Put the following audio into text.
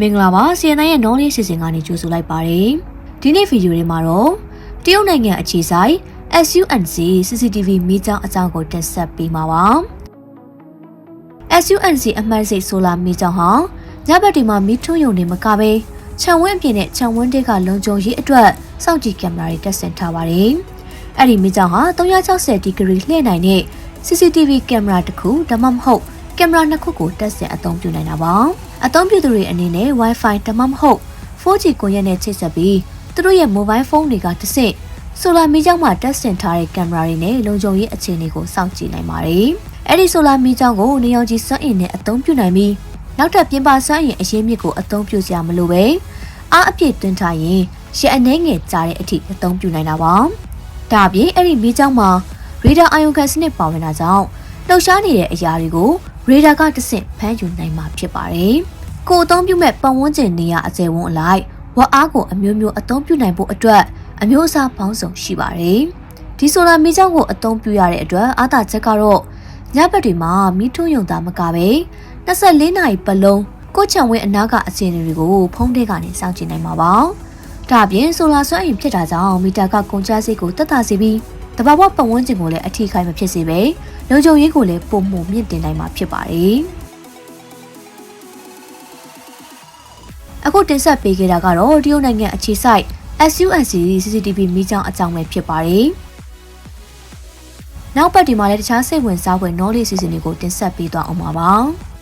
မင်္ဂလာပါစီယန်တိုင်းရဲ့ knowledge စီစဉ်ကနေကြိုဆိုလိုက်ပါတယ်ဒီနေ့ဗီဒီယိုလေးမှာတော့တရုတ်နိုင်ငံအခြေဆိုင် SUNC CCTV မီးကျောင်းအကြောင်းကိုတင်ဆက်ပေးမှာပါ SUNC အမှတ်စိတ်ဆိုလာမီးကျောင်းဟာညဘက်ဒီမှာမီးထွန်းယုံနေမကပဲခြံဝင်းအပြင်နဲ့ခြံဝင်းတွေကလုံခြုံရေးအတွက်စောင့်ကြည့်ကင်မရာတွေတက်ဆင်ထားပါတယ်အဲ့ဒီမီးကျောင်းဟာ360ဒီဂရီလှည့်နိုင်တဲ့ CCTV ကင်မရာတစ်ခုဒါမှမဟုတ် ကင်မရာနှစ်ခုကိုတက်ဆင်အသုံးပြုနိုင်တာပါအသုံးပြုသူတွေအနေနဲ့ Wi-Fi ဒါမှမဟုတ် 4G ကွန်ရက်နဲ့ချိတ်ဆက်ပြီးသူတို့ရဲ့ mobile phone တွေကတစ်ဆင့်ဆိုလာမီးကျောင်းမှာတက်ဆင်ထားတဲ့ကင်မရာတွေနဲ့လုံခြုံရေးအခြေအနေကိုစောင့်ကြည့်နိုင်ပါတယ်အဲ့ဒီဆိုလာမီးကျောင်းကိုနေအောင်ကြီးစွမ်းအင်နဲ့အသုံးပြုနိုင်ပြီးနောက်ထပ်ပြင်ပစွမ်းအင်အရင်းမြစ်ကိုအသုံးပြုစရာမလိုပဲအားအပြည့်သွင်းထားရင်ရှစ်အနေငယ်ကြားတဲ့အထိအသုံးပြုနိုင်တာပါဒါအပြင်အဲ့ဒီမီးကျောင်းမှာရေဒါအာယုံခံစနစ်ပါဝင်တာကြောင့်လှုပ်ရှားနေတဲ့အရာတွေကို ရေဒါကတဆင့်ဖမ်းယူနိုင်မှာဖြစ်ပါတယ်။ကိုယ်အသုံးပြုမဲ့ပတ်ဝန်းကျင်နေရာအကျယ်ဝန်းအလိုက်ဝက်အားကိုအမျိုးမျိုးအသုံးပြုနိုင်ဖို့အတွက်အမျိုးအစားပေါင်းစုံရှိပါတယ်။ဒီဆိုလာမီးကျောင်းကိုအသုံးပြုရတဲ့အတွက်အားသာချက်ကတော့ညဘက်တွေမှာမီးထွန်းယုံတာမကပဲ24နာရီပတ်လုံးကိုချံဝင်းအနားကအခြေအနေတွေကိုဖုန်းထဲကနေစောင့်ကြည့်နိုင်မှာပါ။ဒါအပြင်ဆိုလာစွမ်းအင်ဖြစ်တာကြောင့်မီတာကကုန်ကျစရိတ်ကိုတက်တာစေပြီး တဘာဝပတ်ဝန်းကျင်ကိုလည်းအထီးခိုင်မဖြစ်စေပဲလုံခြုံရေးကိုလည်းပုံမှုမြင့်တင်နိုင်မှာဖြစ်ပါတယ်။အခုတင်ဆက်ပေးခဲ့တာကတော့တရုတ်နိုင်ငံအခြေစိုက် SUNC CCTV မိကြောင်းအကြောင်းပဲဖြစ်ပါတယ်။နောက်ပတ်ဒီမှာလည်းတခြားစိတ်ဝင်စားဖွယ် knowledge စီစဉ်တွေကိုတင်ဆက်ပေးသွားအောင်ပါပါ။